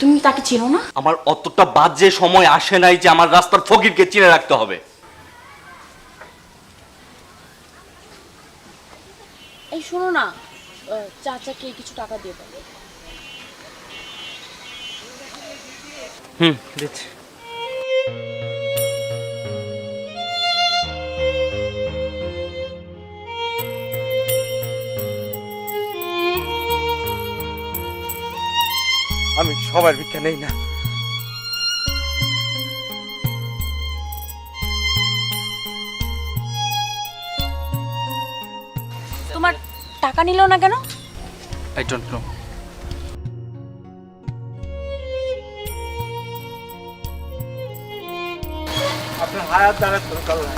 তুমি তাকে চেনো না? আমার অতটা বাজে সময় আসে নাই যে আমার রাস্তার ফকিরকে চিনে রাখতে হবে। এই শোনো না আহ, চাচাকে কিছু টাকা দিয়ে দাও। হুম দিচ্ছি। আমি সবার ভিক্ষা নেই না। তোমার টাকা নিল না কেন? আই ডোন্ট নো আপনার হায়াত দ্বারা দরকার নাই।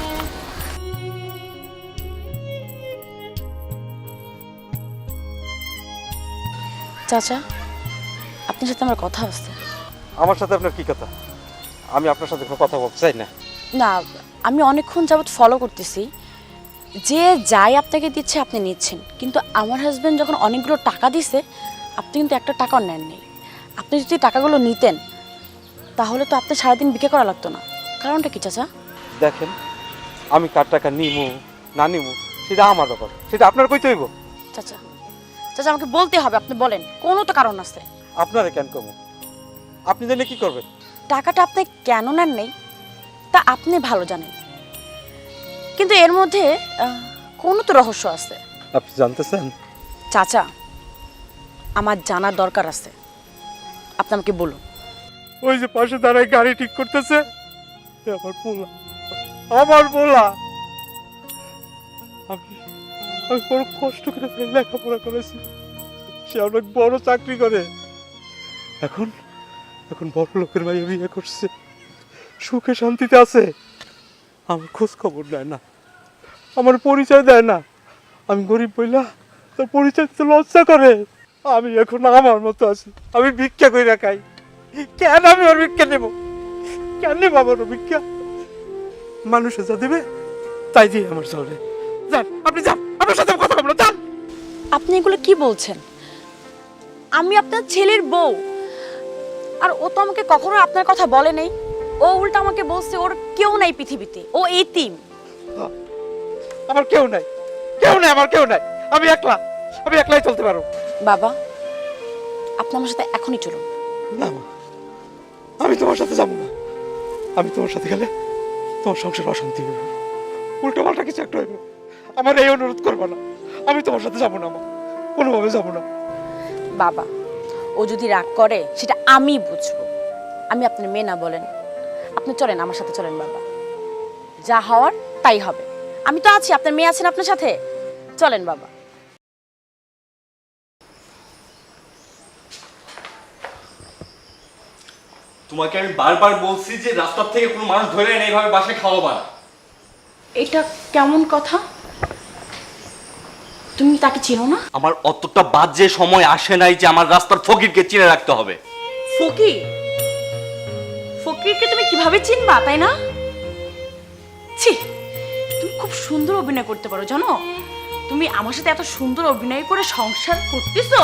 চাচা আপনার সাথে আমার কথা আছে আমার সাথে আপনার কি কথা? আমি আপনার সাথে কোনো কথা বলতে চাই না। না আমি অনেকক্ষণ যাবৎ ফলো করতেছি। যে যাই আপনাকে দিচ্ছে আপনি নিচ্ছেন। কিন্তু আমার হাজবেন্ড যখন অনেকগুলো টাকা দিছে আপনি কিন্তু একটা টাকাও নেননি আপনি যদি টাকাগুলো নিতেন তাহলে তো আপনার সারাদিন বিক্রি করা লাগতো না। কারণটা কি চাচা? দেখেন আমি কার টাকা নিমু না নিমু সেটা আমার ব্যাপার। সেটা আপনার কইতে হইব। চাচা চাচা আমাকে বলতে হবে আপনি বলেন। কোনো তো কারণ আছে। আপনারে কেন কমু আপনি জানলে কি করবেন? টাকাটা আপনি কেন নেন নেই? তা আপনি ভালো জানেন। কিন্তু এর মধ্যে আহ, কোনো তো রহস্য আছে। আপনি জানতে চান চাচা আমার জানার দরকার আছে। আপনি আমাকে বলুন। ওই যে পাশে দাঁড়ায় গাড়ি ঠিক করতেছে। এ আমার পোলা। আমার পোলা। আমি আমি বড় কষ্ট করে লেখাপড়া করেছি। সে অনেক বড় চাকরি করে। এখন এখন বড় লোকের ভাই বিয়ে করছে। সুখে শান্তিতে আছে। আমার খোঁজ খবর দেয় না। আমার পরিচয় দেয় না। আমি গরিব বইলা, তার পরিচয় তো লজ্জা করে। আমি এখন আমার মতো আছি। আমি ভিক্ষা কইরা খাই। কেন আমি ওর ভিক্ষা নেব কেন নেব আমার ভিক্ষা? মানুষে যা দেবে, তাই দিয়ে আমার চলে। যান, আপনি যান। আপনার সাথে কথা বলব। যান! আপনি এগুলো কি বলছেন? আমি আপনার ছেলের বউ। আর ও তো আমাকে কখনো আপনার কথা বলে নেই। ও উল্টা আমাকে বলছে ওর কেউ নাই পৃথিবীতে। ও এতিম আমার কেউ নাই। কেউ নাই আমার কেউ নাই। আমি একলা। আমি একলাই চলতে পারব। বাবা আপনি আমার সাথে এখনই চলুন। না মা। আমি তোমার সাথে যাব না। আমি তোমার সাথে গেলে তোমার সংসার অশান্তি হবে। উল্টো পাল্টা কিছু একটা হইবে। আমার এই অনুরোধ করব না। আমি তোমার সাথে যাব না মা। কোনোভাবে যাব না। বাবা ও যদি রাগ করে সেটা আমি বুঝব। আমি আপনার মেয়ে না বলেন। আপনি চলেন আমার সাথে চলেন বাবা। যা হওয়ার তাই হবে। আমি তো আছি আপনার মেয়ে আছেন আপনার সাথে? চলেন বাবা। তোমাকে আমি বারবার বলছি যে রাস্তার থেকে কোনো মানুষ ধরে এনে এইভাবে বাসায় খাওয়াবা এটা কেমন কথা? তুমি তাকে চেনো না? আমার অতটা বাজে সময় আসে নাই যে আমার রাস্তার ফকিরকে চিনে রাখতে হবে। ফকির? ফকিরকে তুমি কীভাবে চিনবা তাই না? ছি তুমি খুব সুন্দর অভিনয় করতে পারো জানো? তুমি আমার সাথে এত সুন্দর অভিনয় করে সংসার করতেছো?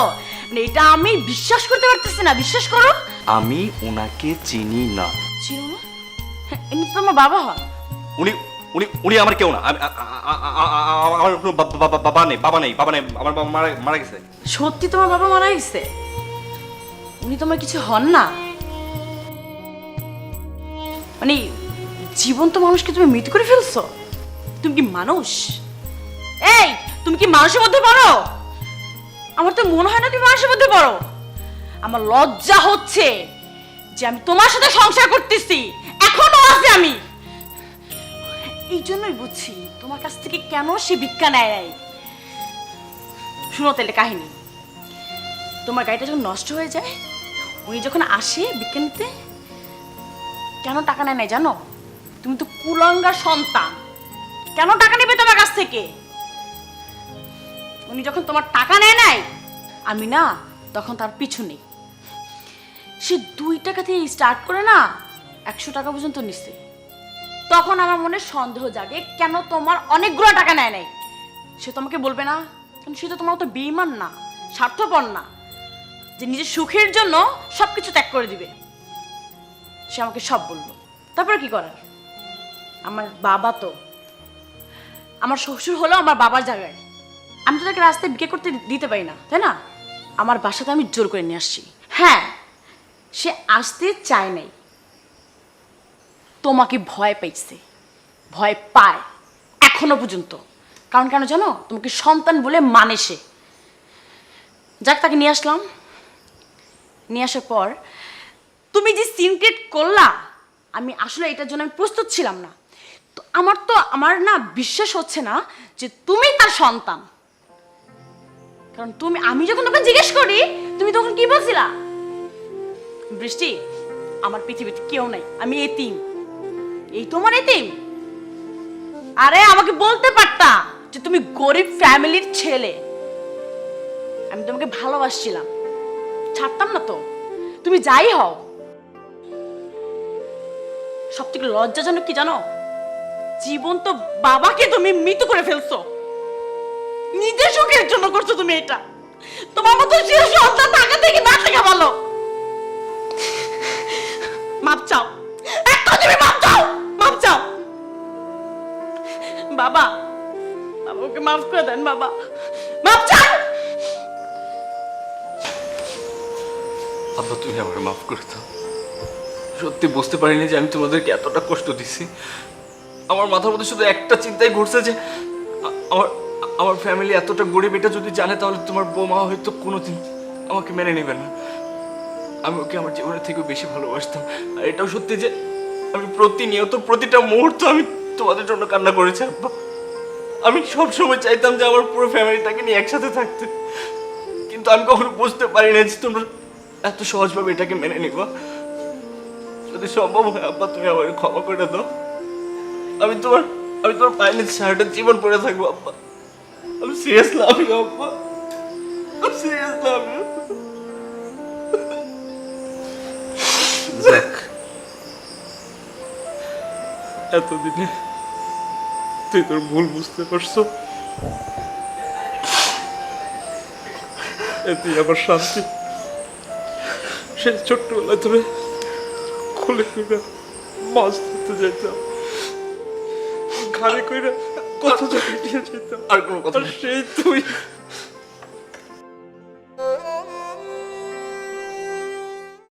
মানে এটা আমি বিশ্বাস করতে পারতেছি না বিশ্বাস করো। আমি ওনাকে চিনি না। চিনো না? হ্যাঁ, এমনি তো তোমার বাবা হয়। উনি উনি উনি আমার কেউ না। আমার কোনো বাবা নেই বাবা নেই বাবা নেই, আমার বাবা মারা মারা গেছে। সত্যি তোমার বাবা মারা গেছে? উনি তোমার কিছু হন না। মানে জীবন্ত মানুষকে তুমি মৃত্যু করে ফেলছো? তুমি কি মানুষ? এই, তুমি কি মানুষের মধ্যে পড়ো? আমার তো মনে হয় না তুমি মানুষের মধ্যে পড়ো। আমার লজ্জা হচ্ছে যে আমি তোমার সাথে সংসার করতেছি। এখনও আছে আমি। এই জন্যই বুঝছি তোমার কাছ থেকে কেন সে ভিক্ষা নেয় নাই। শুনো তাহলে কাহিনী। তোমার গাড়িটা যখন নষ্ট হয়ে যায়, উনি যখন আসে বিজ্ঞান নিতে, কেন টাকা নেয় নাই জানো? তুমি তো কুলঙ্গার সন্তান। কেন টাকা নেবে তোমার কাছ থেকে? উনি যখন তোমার টাকা নেয় নাই, আমি না তখন তার পিছু নেই। সে দুই টাকা থেকে স্টার্ট করে না, একশো টাকা পর্যন্ত নিচ্ছে তখন আমার মনে সন্দেহ জাগে, কেন তোমার অনেকগুলো টাকা নেয় নাই? সে তোমাকে বলবে না, কারণ সে তো তোমার তো বেইমান না, স্বার্থপর না, যে নিজের সুখের জন্য সবকিছু ত্যাগ করে দিবে। সে আমাকে সব বলল। তারপরে কি করার? আমার বাবা তো, আমার শ্বশুর হলো আমার বাবার জায়গায়। আমি তো তাকে রাস্তায় বিয়ে করতে দিতে পারি না, তাই না? আমার বাসাতে আমি জোর করে নিয়ে আসছি। হ্যাঁ সে আসতে চায় নাই। তোমাকে ভয় পাইছে ভয় পায়, এখনও পর্যন্ত। কারণ কেন জানো? তোমাকে সন্তান বলে মানে সে। যাক, তাকে নিয়ে আসলাম। নিয়ে আসার পর, তুমি যে সিনক্রেট করলা, আমি আসলে এটার জন্য আমি প্রস্তুত ছিলাম না। তো আমার তো, আমার না বিশ্বাস হচ্ছে না যে তুমি তার সন্তান। কারণ তুমি, আমি যখন তোকে জিজ্ঞেস করি, তুমি তখন কি বলছিলা? বৃষ্টি, আমার পৃথিবীতে কেউ নাই, আমি এতিম। এই তোমার এতিম আরে, আমাকে বলতে পারতা যে তুমি গরিব ফ্যামিলির ছেলে। আমি তোমাকে ভালোবাসছিলাম। ছাড়তাম না তো। তুমি যাই হও। সব থেকে লজ্জাজনক কি জানো? জীবন তো বাবাকে তুমি মৃত করে ফেলছো। নিজের সুখের জন্য করছ তুমি এটা। তোমার মতো শিশু সন্তান থাকা থেকে না থাকা ভালো। মাপ চাও। বাবা বাবা, ওকে মাফ করে দেন বাবা। মাপ চাও আব্বা, তুমি আমাকে মাফ করে দাও। সত্যি বুঝতে পারিনি যে আমি তোমাদেরকে এতটা কষ্ট দিচ্ছি আমার মাথার মধ্যে শুধু একটা চিন্তাই ঘুরছে যে আমার আমার ফ্যামিলি এতটা গরিব, এটা যদি জানে তাহলে তোমার বৌমা হয়তো কোনোদিন আমাকে মেনে নেবে না। আমি ওকে আমার জীবনের থেকেও বেশি ভালোবাসতাম। আর এটাও সত্যি যে, আমি প্রতিনিয়ত প্রতিটা মুহূর্ত আমি তোমাদের জন্য কান্না করেছে, আব্বা। আমি সব সময় চাইতাম যে আমার পুরো ফ্যামিলিটাকে নিয়ে একসাথে থাকতে। কিন্তু আমি কখনো বুঝতে পারি না যে তোমরা এত সহজভাবে এটাকে মেনে নিবা। যদি সম্ভব হয়, আব্বা, তুমি আমাকে ক্ষমা করে দাও। আমি তোমার আমি তোমার নিচে সারাটা জীবন পড়ে থাকব, আব্বা। আমি সিরিয়াস লাভ ইউ আব্বা। আমি সিরিয়াস লাভ ইউ এতদিনে তুই তোর ভুল বুঝতে পারছ? এতেই আমার শান্তি। সেই ছোট্টবেলায় তোরে খুলে কইরা মাছ ধরতে যাইতাম। ঘাড়ে কইরা কত জায়গায় নিয়ে যেতাম আর কোনো কথা। সেই তুই